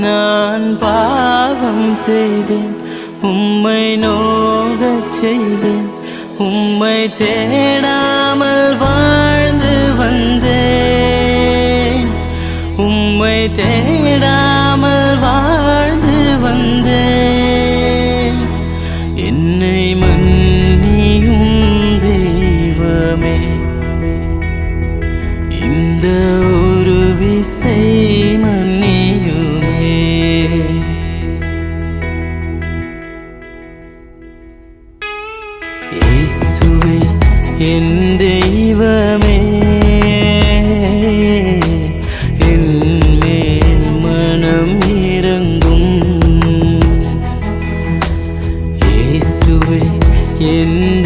நான் பாவம் செய்தேன். உம்மை நோகச் செய்தேன். உம்மை தேடாமல் வாழ்ந்து வந்தேன். உம்மை தேடாமல் வாழ்ந்து வந்தேன். என்னை மன்னியும் தெய்வமே. இந்த ஒரு விசை மன்னியும் இயேசுவே என் தெய்வமே. என் மனம் இறங்கும். இயேசுவே என்